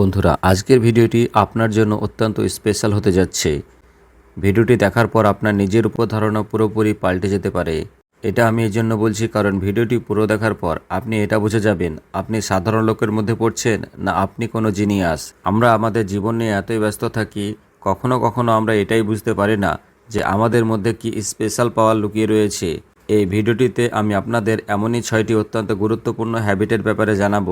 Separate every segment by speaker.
Speaker 1: বন্ধুরা, আজকের ভিডিওটি আপনার জন্য অত্যন্ত স্পেশাল হতে যাচ্ছে। ভিডিওটি দেখার পর আপনার নিজের উপর ধারণা পুরোপুরি পাল্টে যেতে পারে। এটা আমি এই জন্য বলছি কারণ ভিডিওটি পুরো দেখার পর আপনি এটা বুঝে যাবেন, আপনি সাধারণ লোকের মধ্যে পড়ছেন না আপনি কোনো জিনিয়াস আমরা আমাদের জীবন নিয়ে এতই ব্যস্ত থাকি, কখনো কখনো আমরা এটাই বুঝতে পারি না যে আমাদের মধ্যে কি স্পেশাল পাওয়ার লুকিয়ে রয়েছে। এই ভিডিওটিতে আমি আপনাদের এমনই ছয়টি অত্যন্ত গুরুত্বপূর্ণ হ্যাবিটের ব্যাপারে জানাব।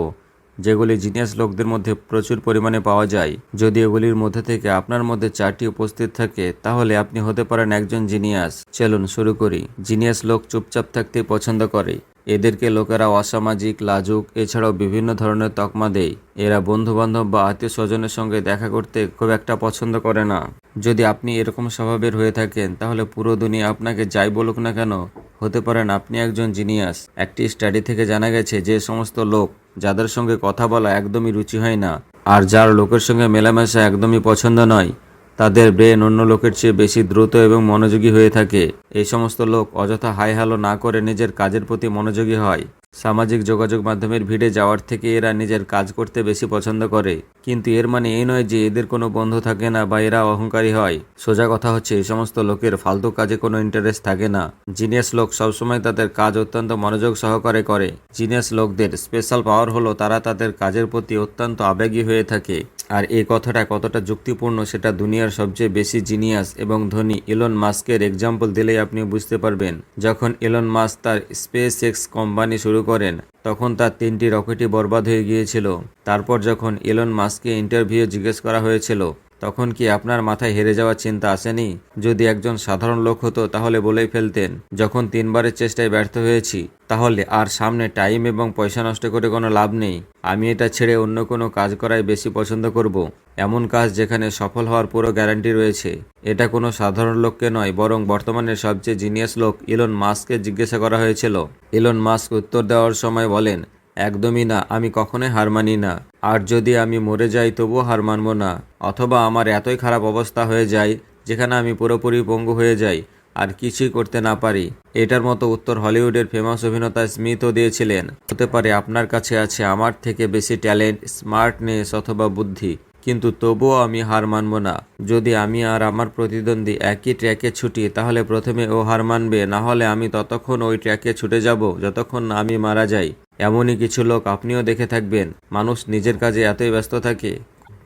Speaker 1: যেগুলি জিনিয়াস লোকদের মধ্যে প্রচুর পরিমাণে পাওয়া যায়। যদি এগুলির মধ্যে থেকে আপনার মধ্যে চারটি উপস্থিত থাকে, তাহলে আপনি হতে পারেন একজন জিনিয়াস। চলুন শুরু করি। জিনিয়াস লোক চুপচাপ থাকতে পছন্দ করে। এদেরকে লোকেরা অসামাজিক, লাজুক, এছাড়াও বিভিন্ন ধরনের তকমা দেয়। এরা বন্ধু বান্ধব বা আত্মীয় স্বজনের সঙ্গে দেখা করতে খুব একটা পছন্দ করে না। যদি আপনি এরকম স্বভাবের হয়ে থাকেন, তাহলে পুরো দুনিয়া আপনাকে যাই বলুক না কেন হতে পারেন আপনি একজন জিনিয়াস। একটি স্টাডি থেকে জানা গেছে যে সমস্ত লোক যাদের সঙ্গে কথা বলা একদমই রুচি হয় না, আর যার লোকের সঙ্গে মেলামেশা একদমই পছন্দ নয় তাদের ব্রেন অন্য লোকের চেয়ে বেশি দ্রুত এবং মনোযোগী হয়ে থাকে। এই সমস্ত লোক অযথা হাই হ্যালো না করে নিজের কাজের প্রতি মনোযোগী হয়। সামাজিক যোগাযোগ মাধ্যমের ভিড়ে যাওয়ার থেকে এরা নিজের কাজ করতে বেশি পছন্দ করে। কিন্তু এর মানে এই নয় যে এদের কোনো বন্ধু থাকে না বা এরা অহংকারী হয়। সোজা কথা হচ্ছে, এই সমস্ত লোকের ফালতু কাজে কোনো ইন্টারেস্ট থাকে না। জিনিয়াস লোক সবসময় তাদের কাজ অত্যন্ত মনোযোগ সহকারে করে। জিনিয়াস লোকদের স্পেশাল পাওয়ার হলো তারা তাদের কাজের প্রতি অত্যন্ত আবেগী হয়ে থাকে। আর এই কথাটা কতটা যুক্তিপূর্ণ সেটা দুনিয়ার সবচেয়ে বেশি জিনিয়াস এবং ধনী ইলন মাস্কের এক্সাম্পল দিলেই আপনি বুঝতে পারবেন। যখন ইলন মাস্ক তার স্পেস এক্স কোম্পানি শুরু করেন, তখন তার তিনটি রকেটই বরবাদ হয়ে গিয়েছিল। তারপর যখন ইলন মাস্ককে ইন্টারভিউ জিজ্ঞেস করা হয়েছিল তখন কি আপনার মাথায় হেরে যাওয়ার চিন্তা আসেনি? যদি একজন সাধারণ লোক হতো, তাহলে বলেই ফেলতেন, যখন তিনবারের চেষ্টায় ব্যর্থ হয়েছি, তাহলে আর সামনে টাইম এবং পয়সা নষ্ট করে কোনো লাভ নেই। আমি এটা ছেড়ে অন্য কোনো কাজ করাই বেশি পছন্দ করব। এমন কাজ যেখানে সফল হওয়ার পুরো গ্যারান্টি রয়েছে। এটা কোনো সাধারণ লোককে নয়, বরং বর্তমানের সবচেয়ে জিনিয়াস লোক ইলন মাস্ককে জিজ্ঞাসা করা হয়েছিল। ইলন মাস্ক উত্তর দেওয়ার সময় বলেন একদমই না, আমি কখনোই হার মানি না। আর যদি আমি মরে যাই, তবুও হার মানব না। অথবা আমার এতই খারাপ অবস্থা হয়ে যায়, যেখানে আমি পুরোপুরি পঙ্গু হয়ে যাই, আর কিছুই করতে না পারি। এটার মতো উত্তর হলিউডের ফেমাস অভিনেতা স্মিথও দিয়েছিলেন। হতে পারে আপনার কাছে আছে আমার থেকে বেশি ট্যালেন্ট, স্মার্টনেস অথবা বুদ্ধি। কিন্তু তবুও আমি হার মানব না। যদি আমি আর আমার প্রতিদ্বন্দ্বী একই ট্র্যাকে ছুটি, তাহলে প্রথমে ও হার মানবে, না হলে আমি ততক্ষণ ওই ট্র্যাকে ছুটে যাব, যতক্ষণ আমি মারা যাই। এমনই কিছু লোক আপনিও দেখে থাকবেন। মানুষ নিজের কাজে এতই ব্যস্ত থাকে।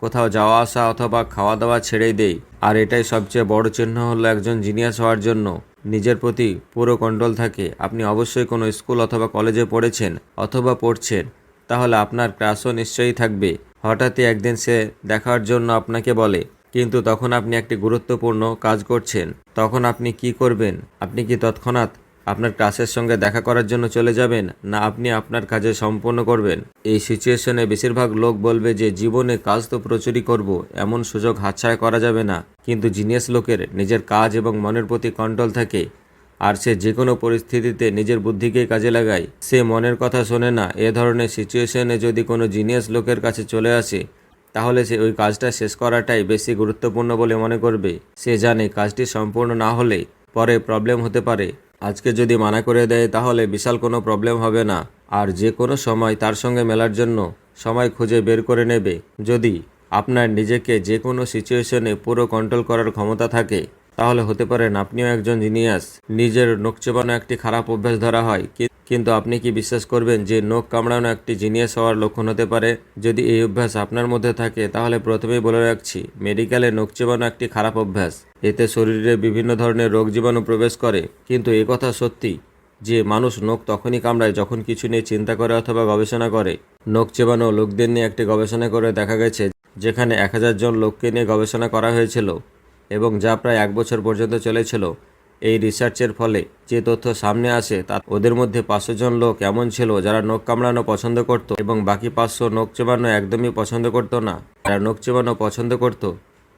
Speaker 1: কোথাও যাওয়া আসা অথবা খাওয়া দাওয়া ছেড়েই দেই। আর এটাই সবচেয়ে বড় চিহ্ন হলো একজন জিনিয়াস হওয়ার জন্য। নিজের প্রতি পুরো কন্ট্রোল থাকে। আপনি অবশ্যই কোনো স্কুল অথবা কলেজে পড়েছেন অথবা পড়ছেন। তাহলে আপনার ক্রাশও নিশ্চয়ই থাকবে। হঠাৎই একদিন সে দেখার জন্য আপনাকে বলে, কিন্তু তখন আপনি একটি গুরুত্বপূর্ণ কাজ করছেন। তখন আপনি কি করবেন? আপনি কি তৎক্ষণাৎ আপনার ক্লাসের সঙ্গে দেখা করার জন্য চলে যাবেন, না আপনি আপনার কাজে সম্পূর্ণ করবেন। এই সিচুয়েশনে বেশিরভাগ লোক বলবে যে, জীবনে কাজ তো প্রচুরই করব, এমন সুযোগ হাতছাড়া করা যাবে না। কিন্তু জিনিয়াস লোকের নিজের কাজ এবং মনের প্রতি কন্ট্রোল থাকে, আর সে যে কোনো পরিস্থিতিতে নিজের বুদ্ধিকেই কাজে লাগায়। সে মনের কথা শোনে না, এ ধরনের সিচুয়েশনে যদি কোনো জিনিয়াস লোকের কাছে চলে আসে, তাহলে সে ওই কাজটা শেষ করাটাই বেশি গুরুত্বপূর্ণ বলে মনে করবে। সে জানে কাজটি সম্পূর্ণ না হলে পরে প্রবলেম হতে পারে। আজকে যদি মানা করে দেয়, তাহলে বিশাল কোনো প্রবলেম হবে না। আর যে কোনো সময় তার সঙ্গে মেলার জন্য সময় খুঁজে বের করে নেবে। যদি আপনার নিজেকে যে কোনো সিচুয়েশনে পুরো কন্ট্রোল করার ক্ষমতা থাকে তাহলে হতে পারেন আপনিও একজন জিনিয়াস, নিজের নখ চেবানো একটি খারাপ অভ্যাস ধরা হয়। কিন্তু আপনি কি বিশ্বাস করবেন যে নখ কামড়ানো একটি জিনিয়াস হওয়ার লক্ষণ হতে পারে? যদি এই অভ্যাস আপনার মধ্যে থাকে, তাহলে প্রথমেই বলে রাখছি, মেডিকেলে নখ চেবানো একটি খারাপ অভ্যাস। এতে শরীরে বিভিন্ন ধরনের রোগ জীবাণু প্রবেশ করে। কিন্তু কথা সত্যি, যে মানুষ নখ তখনই কামড়ায় যখন কিছু নিয়ে চিন্তা করে অথবা গবেষণা করে। নখ চেবানো লোকদের নিয়ে একটি গবেষণা করে দেখা গেছে, যেখানে এক হাজার জন লোককে নিয়ে গবেষণা করা হয়েছিল। এবং যা প্রায় এক বছর পর্যন্ত চলেছিল। এই রিসার্চের ফলে যে তথ্য সামনে আসে, তা ওদের মধ্যে পাঁচশো জন লোক এমন ছিল যারা নখ কামড়ানো পছন্দ করত এবং বাকি পাঁচশো নখ চেবানো একদমই পছন্দ করতো না। যারা নখ চেবানো পছন্দ করত,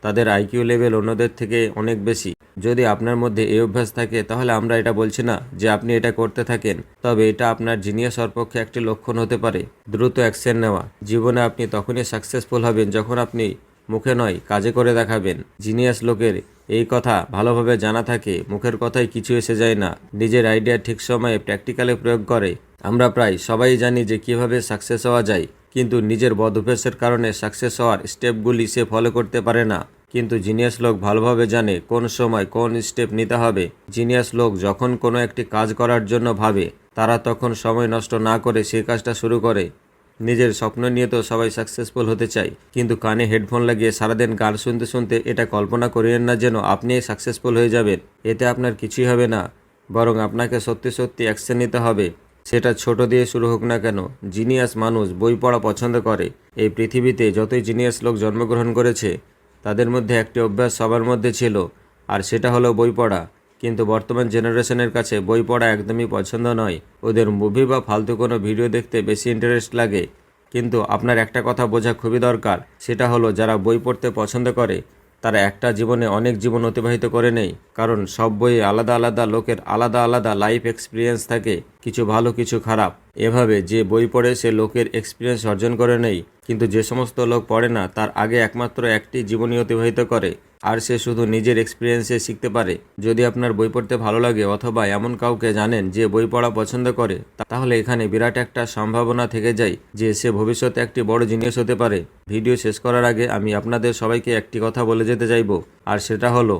Speaker 1: তাদের আইকিউ লেভেল অন্যদের থেকে অনেক বেশি। যদি আপনার মধ্যে এই অভ্যাস থাকে, তাহলে আমরা এটা বলছি না যে আপনি এটা করতে থাকেন, তবে এটা আপনার জিনিয়াস পক্ষে একটি লক্ষণ হতে পারে। দ্রুত অ্যাকশন নেওয়া। জীবনে আপনি তখনই সাকসেসফুল হবেন যখন আপনি মুখে নয়, কাজে করে দেখাবেন। জিনিয়াস লোকের এই কথা ভালোভাবে জানা থাকে, মুখের কথায় কিছু এসে যায় না। নিজের আইডিয়া ঠিক সময়ে প্র্যাকটিক্যালে প্রয়োগ করে। আমরা প্রায় সবাই জানি যে কীভাবে সাকসেস হওয়া যায়, কিন্তু নিজের বদ কারণে সাকসেস হওয়ার স্টেপগুলি সে ফলো করতে পারে না। কিন্তু জিনিয়াস লোক ভালোভাবে জানে কোন সময় কোন স্টেপ নিতে হবে। জিনিয়াস লোক যখন কোনো একটি কাজ করার জন্য ভাবে, তারা তখন সময় নষ্ট না করে সেই কাজটা শুরু করে। নিজের স্বপ্ন নিয়ে তো সবাই সাকসেসফুল হতে চায়। কিন্তু কানে হেডফোন লাগিয়ে সারাদিন গান শুনতে শুনতে এটা কল্পনা করিয়েন না যেন আপনি সাকসেসফুল হয়ে যাবেন। এতে আপনার কিছুই হবে না, বরং আপনাকে সত্যি সত্যি অ্যাকশন নিতে হবে। সেটা ছোট দিয়ে শুরু হোক না কেন জিনিয়াস মানুষ বই পড়া পছন্দ করে। এই পৃথিবীতে যতই জিনিয়াস লোক জন্মগ্রহণ করেছে, তাদের মধ্যে একটি অভ্যাস সবার মধ্যে ছিল, আর সেটা হলো বই পড়া। কিন্তু বর্তমান জেনারেশনের কাছে বই পড়া একদমই পছন্দ নয়। ওদের মুভি বা ফালতু কোনো ভিডিও দেখতে বেশি ইন্টারেস্ট লাগে। কিন্তু আপনার একটা কথা বোঝা খুবই দরকার, সেটা হলো যারা বই পড়তে পছন্দ করে, তারা একটা জীবনে অনেক জীবন অতিবাহিত করে নেই কারণ সব বইয়ে আলাদা আলাদা লোকের আলাদা আলাদা লাইফ এক্সপিরিয়েন্স থাকে, কিছু ভালো, কিছু খারাপ। এভাবে যে বই পড়ে, সে লোকের এক্সপিরিয়েন্স অর্জন করে নেই কিন্তু যে সমস্ত লোক পড়ে না, তার আগে একমাত্র একটি জীবনই অতিবাহিত করে। আর সে শুধু নিজের এক্সপিরিয়েন্সে শিখতে পারে। যদি আপনার বই পড়তে ভালো লাগে অথবা এমন কাউকে জানেন যে বই পড়া পছন্দ করে, তাহলে এখানে বিরাট একটা সম্ভাবনা থেকে যায় যে সে ভবিষ্যতে একটি বড় জিনিস হতে পারে। ভিডিও শেষ করার আগে আমি আপনাদের সবাইকে একটি কথা বলে যেতে চাইব, আর সেটা হলো,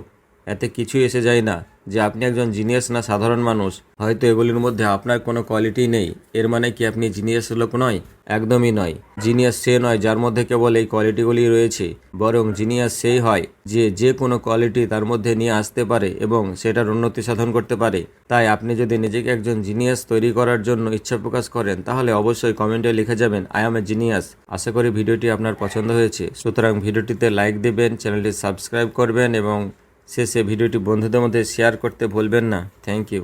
Speaker 1: এতে কিছুই এসে যায় না। যে আপনি একজন জিনিয়াস না সাধারণ মানুষ, হয়তো এগুলির মধ্যে আপনার কোনো কোয়ালিটি নেই। এর মানে কি আপনি জিনিয়াস লোক নয়? একদমই নয়। জিনিয়াস সে নয় যার মধ্যে কেবল এই কোয়ালিটিগুলি রয়েছে। বরং জিনিয়াস সেই হয় যে যে কোনো কোয়ালিটি তার মধ্যে নিয়ে আসতে পারে এবং সেটার উন্নতি সাধন করতে পারে। তাই আপনি যদি নিজেকে একজন জিনিয়াস তৈরি করার জন্য ইচ্ছা প্রকাশ করেন, তাহলে অবশ্যই কমেন্টে লিখে যাবেন আই এম এ জিনিয়াস। আশা করি ভিডিওটি আপনার পছন্দ হয়েছে। সুতরাং ভিডিওটিতে লাইক দেবেন চ্যানেলটি সাবস্ক্রাইব করবেন এবং শেষে ভিডিওটি বন্ধুদের মধ্যে শেয়ার করতে ভুলবেন না। Thank you